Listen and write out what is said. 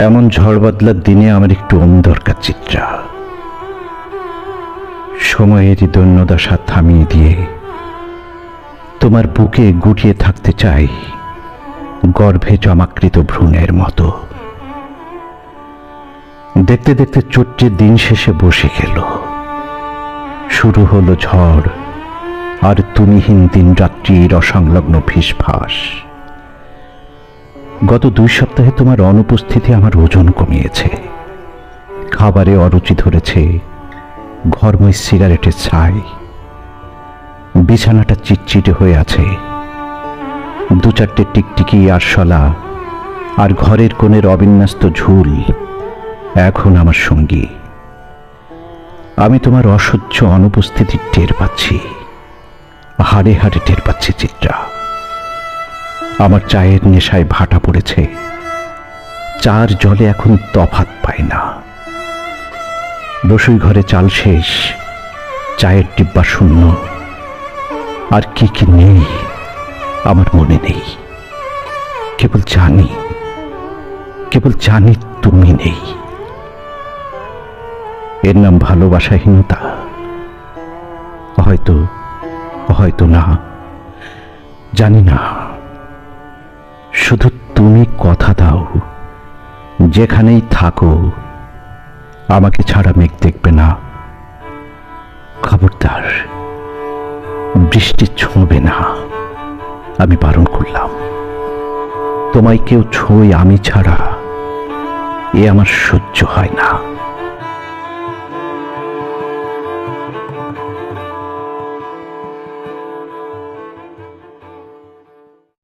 এমন ঝড় বদলার দিনে আমার একটু অন্য দরকার চিত্রা সময়েরই দৈন্যদশা থামিয়ে দিয়ে তোমার বুকে গুটিয়ে থাকতে চাই গর্ভে জমাকৃত ভ্রূণের মতো। দেখতে দেখতে চৈত্রের দিন শেষে বসে গেল। শুরু হলো ঝড় আর তুমিহীন দিন রাত্রির অসংলগ্ন ফিসফাস গত দুই সপ্তাহে তোমার অনুপস্থিতি আমার ওজন কমিয়েছে। খাবারে অরুচি ধরেছে, ঘরময় সিগারেটের ছাই, বিছানাটা চিটচিটে হয়ে আছে। দু চারটে টিকটিকি আরশলা আর ঘরের কোণের অবিন্যস্ত ঝুল এখন আমার সঙ্গী। আমি তোমার অসহ্য অনুপস্থিতি টের পাচ্ছি। হাড়ে হাড়ে টের পাচ্ছি চিত্রা। আমার চায়ের নেশায় ভাটা পড়েছে। চার জলে এখন তফাত পায় না। রসুই ঘরে চাল শেষ, চায়ের ডিব্বা শূন্য। আর কি কি নেই, আমার মনে নেই। কেবল জানি কেবল জানি তুমি নেই। এর নাম ভালোবাসাহীনতা। হয়তো হয়তো না, জানি না। শুধু তুমি কথা দাও। যেখানেই থাকো, আমাকে ছাড়া মেঘ দেখবে না। খবরদার, বৃষ্টি ছোঁবে না। আমি বারণ করলাম, তোমায় কেউ ছোঁয় আমি ছাড়া। এ আমার সহ্য হয় না।